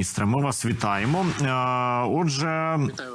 Міністре, ми вас вітаємо. Е, Отже, Вітаю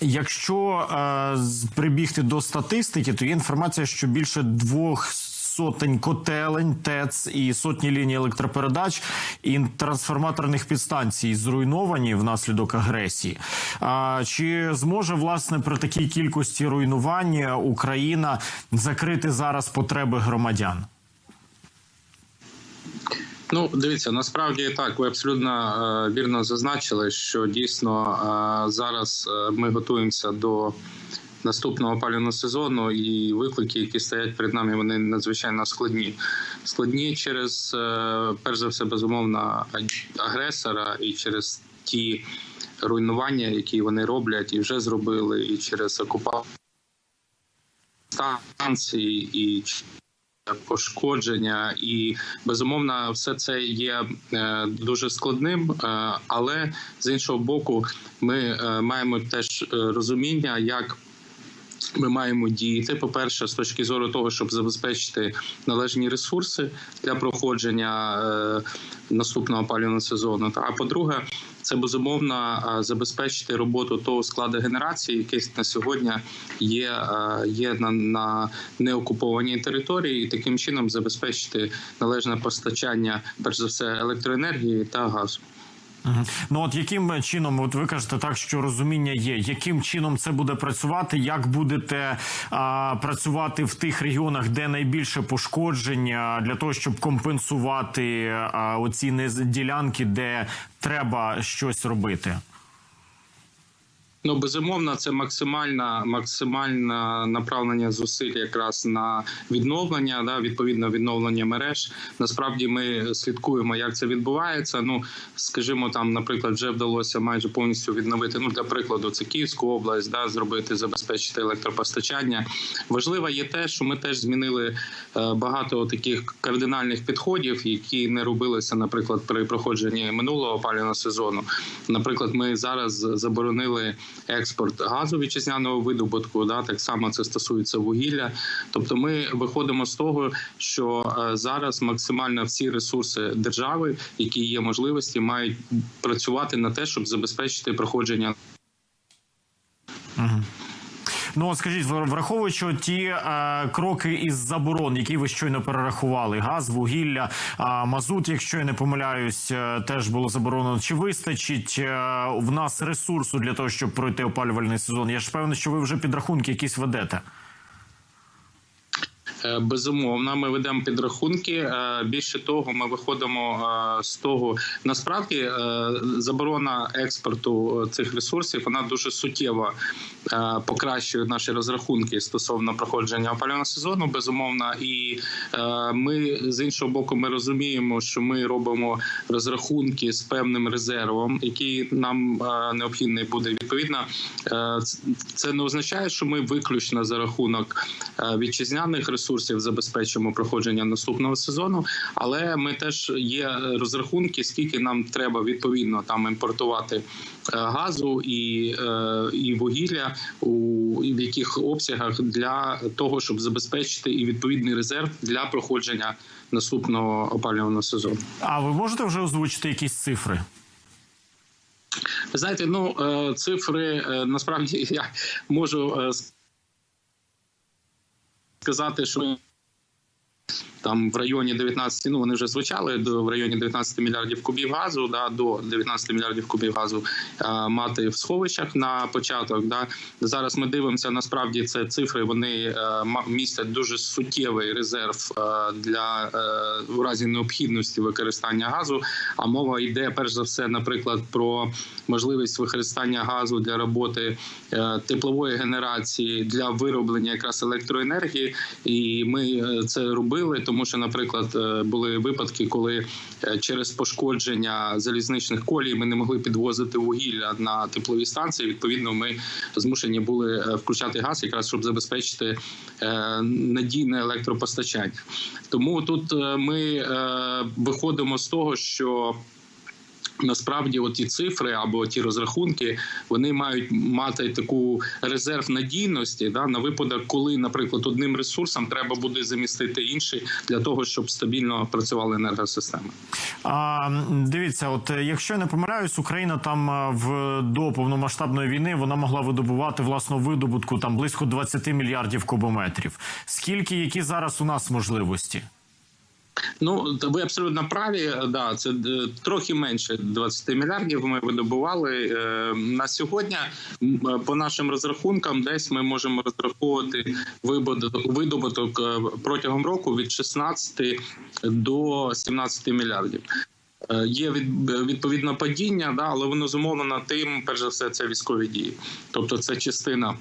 якщо е, прибігти до статистики, то є інформація, що більше двох сотень котелень, ТЕЦ і сотні ліній електропередач і трансформаторних підстанцій зруйновані внаслідок агресії. А чи зможе власне при такій кількості руйнувань Україна закрити зараз потреби громадян? Ну, дивіться, насправді так, ви абсолютно е, вірно зазначили, що дійсно е, зараз е, ми готуємося до наступного опалювального сезону, і виклики, які стоять перед нами, вони надзвичайно складні. Складні через, перш за все, безумовно, агресора і через ті руйнування, які вони роблять і вже зробили, і через окупацію станції, і пошкодження, і безумовно, все це є е, дуже складним. е, Але з іншого боку, ми е, маємо теж розуміння, як. Ми маємо діяти, по-перше, з точки зору того, щоб забезпечити належні ресурси для проходження наступного опалювального сезону. А по-друге, це безумовно е, забезпечити роботу того складу генерації, який на сьогодні є, е, є на, на неокупованій території, і таким чином забезпечити належне постачання, перш за все, електроенергії та газу. Ну от яким чином, от ви кажете так, що розуміння є, яким чином це буде працювати? Як будете а, працювати в тих регіонах, де найбільше пошкодження, для того, щоб компенсувати а, оці ділянки, де треба щось робити? Ну, безумовно, це максимальна максимальне направлення зусиль якраз на відновлення, да, відповідно відновлення мереж. Насправді ми слідкуємо, як це відбувається. Ну, скажімо, там, наприклад, вже вдалося майже повністю відновити. Ну, для прикладу, це Київську область, да, зробити, забезпечити електропостачання. Важливо є те, що ми теж змінили е, багато таких кардинальних підходів, які не робилися, наприклад, при проходженні минулого опалювального сезону. Наприклад, ми зараз заборонили експорт газу вітчизняного видобутку. Да, так само це стосується вугілля. Тобто, ми виходимо з того, що е, зараз максимально всі ресурси держави, які є можливості, мають працювати на те, щоб забезпечити проходження Ну скажіть, враховуючи ті е, кроки із заборон, які ви щойно перерахували: газ, вугілля, а мазут, якщо я не помиляюсь, е, теж було заборонено. Чи вистачить е, в нас ресурсу для того, щоб пройти опалювальний сезон? Я ж певний, що ви вже підрахунки якісь ведете. Е, Безумовно, ми ведемо підрахунки. Е, Більше того, ми виходимо е, з того. Насправді заборона експорту цих ресурсів вона дуже суттєво покращує наші розрахунки стосовно проходження опалювального сезону. Безумовно, і ми з іншого боку, ми розуміємо, що ми робимо розрахунки з певним резервом, який нам необхідний буде. Відповідно, це не означає, що ми виключно за рахунок вітчизняних ресурсів забезпечимо проходження наступного сезону. Але ми теж є розрахунки, скільки нам треба відповідно там імпортувати е, газу і, е, і вугілля у і в яких обсягах для того, щоб забезпечити і відповідний резерв для проходження наступного опалювального сезону. А ви можете вже озвучити якісь цифри? Ви знаєте, ну е, цифри насправді я можу е, сказати, що там в районі 19, ну вони вже звучали до в районі 19 мільярдів кубів газу, да до 19 мільярдів кубів газу е, мати в сховищах на початок. Да зараз ми дивимося. Насправді це цифри. Вони е, ма- містять дуже суттєвий резерв е, для е, у разі необхідності використання газу. А мова йде перш за все, наприклад, про можливість використання газу для роботи е, теплової генерації для вироблення якраз електроенергії. І ми це робили, тому що, наприклад, е, були випадки, коли е, через пошкодження залізничних колій ми не могли підвозити вугілля на теплові станції. Відповідно, ми змушені були е, включати газ, якраз щоб забезпечити надійне електропостачання. Тому тут ми виходимо з того, що Насправді, от ті цифри або ті розрахунки вони мають мати таку резерв надійності да, на випадок, коли, наприклад, одним ресурсом треба буде замістити інший для того, щоб стабільно працювала енергосистема. А, дивіться, от е, якщо я не помиляюсь, Україна там е, в до повномасштабної війни вона могла видобувати власну видобутку там близько 20 мільярдів кубометрів. Скільки які зараз у нас можливості? Ну ви абсолютно праві. Да, це е, трохи менше 20 мільярдів. Ми видобували Е, на сьогодні. е, По нашим розрахункам, десь ми можемо розраховувати видобуток протягом року від 16 до 17 мільярдів. Є від, відповідно падіння, да, але воно зумовлено тим, перш за все, це військові дії. Тобто, це частина.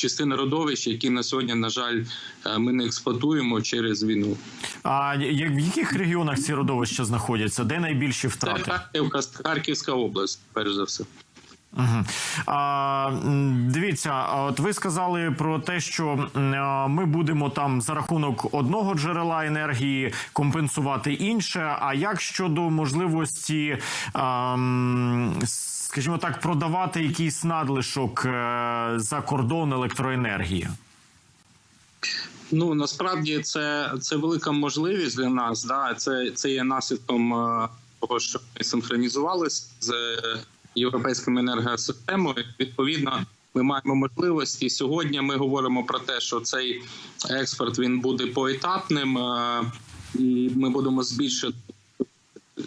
Частина родовищ, які на сьогодні, на жаль, е, ми не експлуатуємо через війну. А в яких регіонах ці родовища знаходяться? Де найбільші Це втрати? Харківська, Харківська область, перш за все. А, дивіться, от ви сказали про те, що ми будемо там за рахунок одного джерела енергії компенсувати інше. А як щодо можливості, а, скажімо так, продавати якийсь надлишок е, за кордон електроенергії? Ну насправді це, це велика можливість для нас. Да? Це, це є наслідком е, того, що ми синхронізувалися з європейською енергосистемою. Відповідно, ми маємо можливості. Сьогодні ми говоримо про те, що цей експорт він буде поетапним, е, і ми будемо збільшувати.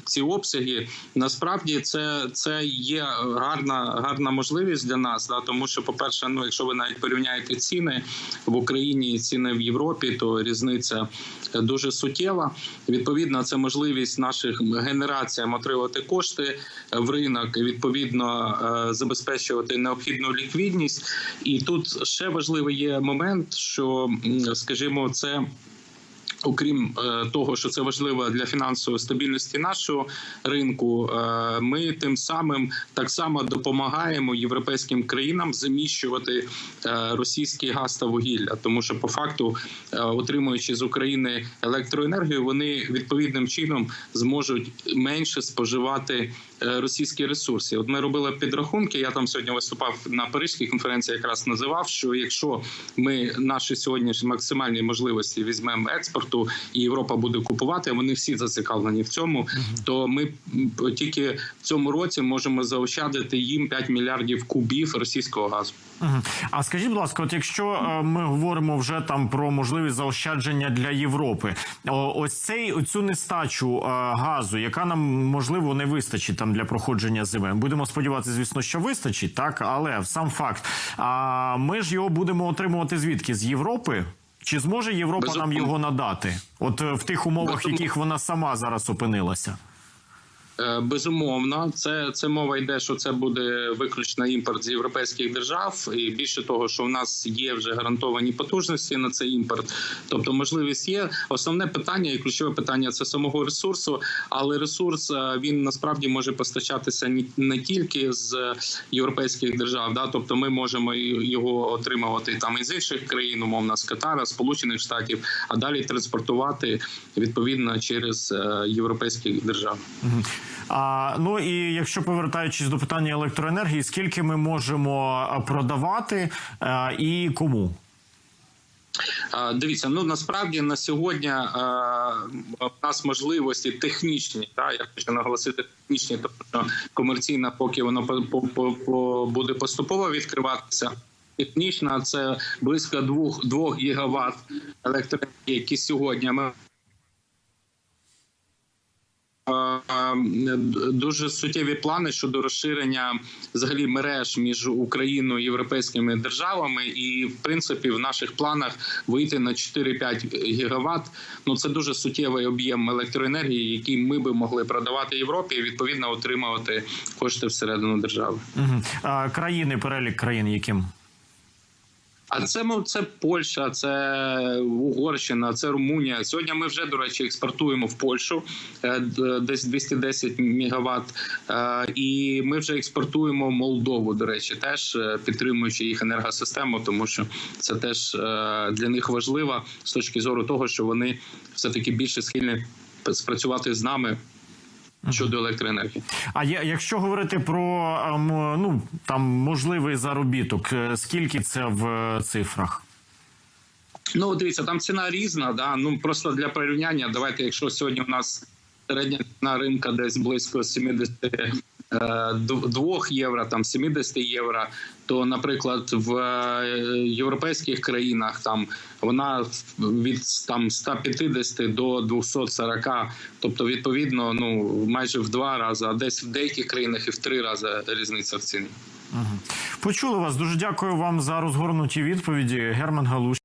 Ці обсяги насправді це, це є гарна гарна можливість для нас, да, тому що, по-перше, ну якщо ви навіть порівняєте ціни в Україні і ціни в Європі, то різниця дуже суттєва. Відповідно, це можливість наших генераціям отримати кошти в ринок, відповідно е, забезпечувати необхідну ліквідність. І тут ще важливий є момент, що скажімо, це. Окрім е, того, що це важливо для фінансової стабільності нашого ринку, е, ми тим самим так само допомагаємо європейським країнам заміщувати е, російський газ та вугілля, тому що по факту, отримуючи з України електроенергію, вони відповідним чином зможуть менше споживати російські ресурси. От ми робили підрахунки. Я там сьогодні виступав на Паризькій конференції, якраз називав, що якщо ми наші сьогоднішні максимальні можливості візьмемо експорту, і Європа буде купувати. Вони всі зацікавлені в цьому. То ми тільки в цьому році можемо заощадити їм 5 мільярдів кубів російського газу. А скажіть, будь ласка, от якщо е, ми говоримо вже там про можливість заощадження для Європи, ось цей оцю нестачу е, газу, яка нам можливо не вистачить там для проходження зими. Будемо сподіватися, звісно, що вистачить, так але сам факт. А ми ж його будемо отримувати звідки з Європи? Чи зможе Європа нам його надати? От е, в тих умовах, в яких вона сама зараз опинилася? Е, Безумовно, це, це мова йде, що це буде виключно імпорт з європейських держав, і більше того, що в нас є вже гарантовані потужності на цей імпорт. Тобто, можливість є. Основне питання і ключове питання це самого ресурсу, але ресурс е, він насправді може постачатися не тільки з європейських держав. Да? Тобто, ми можемо його отримувати там із інших країн, умовно з Катара, Сполучених Штатів, а далі транспортувати відповідно через е, європейських держав. А, ну і якщо повертаючись до питання електроенергії, скільки ми можемо е, продавати е, і кому? Дивіться, ну насправді на сьогодні а, в нас можливості технічні, та я хочу наголосити технічні, тому що комерційна, поки воно по, по, по, буде поступово відкриватися. Технічна це близько 2, 2 гігават електроенергії, які сьогодні ми Е, дуже суттєві плани щодо розширення взагалі мереж між Україною і європейськими державами, і в принципі в наших планах вийти на 4-5 гігават. Ну це дуже суттєвий об'єм електроенергії, який ми би могли продавати Європі і відповідно отримувати кошти всередину держави. Угу. А, країни, перелік країн, яким? А це ну, це Польща, це Угорщина, це Румунія. Сьогодні ми вже до речі експортуємо в Польщу е, десь 210 мегаватт. Е, І ми вже експортуємо Молдову. До речі, теж е, підтримуючи їх енергосистему, тому що це теж для них важливо з точки зору того, що вони все таки більше схильні спрацювати з нами щодо електроенергії. А я- якщо говорити про ем, ну там можливий заробіток, е, скільки це в е, цифрах? Ну, дивіться, там ціна різна. Да? Ну просто для порівняння, давайте, якщо сьогодні у нас середня ціна ринка десь близько 72 євро, там 70 євро, то, наприклад, в е, європейських країнах там вона від там 150 до 240, тобто відповідно, ну майже в два рази, а десь в деяких країнах і в три рази різниця в ціні. Почули вас. Дуже дякую вам за розгорнуті відповіді. Герман Галуш.